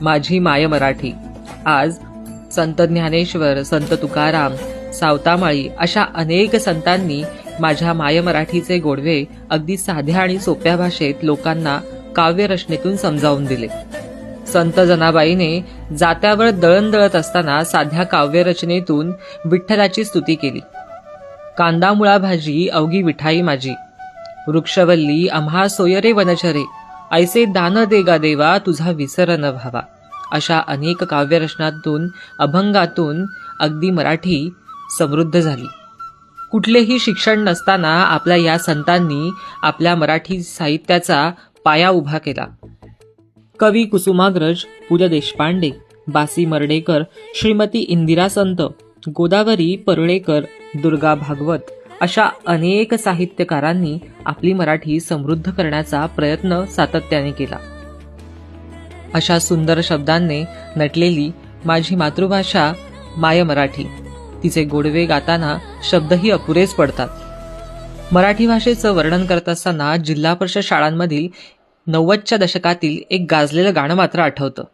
माझी माय मराठी. आज संत ज्ञानेश्वर संत तुकाराम सावतामाळी अशा अनेक संतांनी माझ्या माय मराठीचे गोडवे अगदी साध्या आणि सोप्या भाषेत लोकांना काव्यरचनेतून समजावून दिले. संत जनाबाईने जात्यावर दळण दळत असताना साध्या काव्यरचनेतून विठ्ठलाची स्तुती केली. कांदा मुळा भाजी अवघी विठाई माझी. वृक्षवल्ली आम्हा सोयरे वनचरे ऐसे दान देगा देवा तुझा विसर न व्हावा. अशा अनेक काव्यरचनातून अभंगातून अगदी मराठी समृद्ध झाली. कुठलेही शिक्षण नसताना आपल्या या संतांनी आपल्या मराठी साहित्याचा पाया उभा केला. कवी कुसुमाग्रज पु ल देशपांडे बासी मर्डेकर श्रीमती इंदिरा संत गोदावरी परुळेकर दुर्गा भागवत अशा अनेक साहित्यकारांनी आपली मराठी समृद्ध करण्याचा प्रयत्न सातत्याने केला. अशा सुंदर शब्दांनी नटलेली माझी मातृभाषा माय मराठी. तिचे गोडवे गाताना शब्दही अपुरेच पडतात. मराठी भाषेचं वर्णन करत असताना जिल्हा परिषद शाळांमधील नव्वदच्या दशकातील एक गाजलेलं गाणं मात्र आठवतं.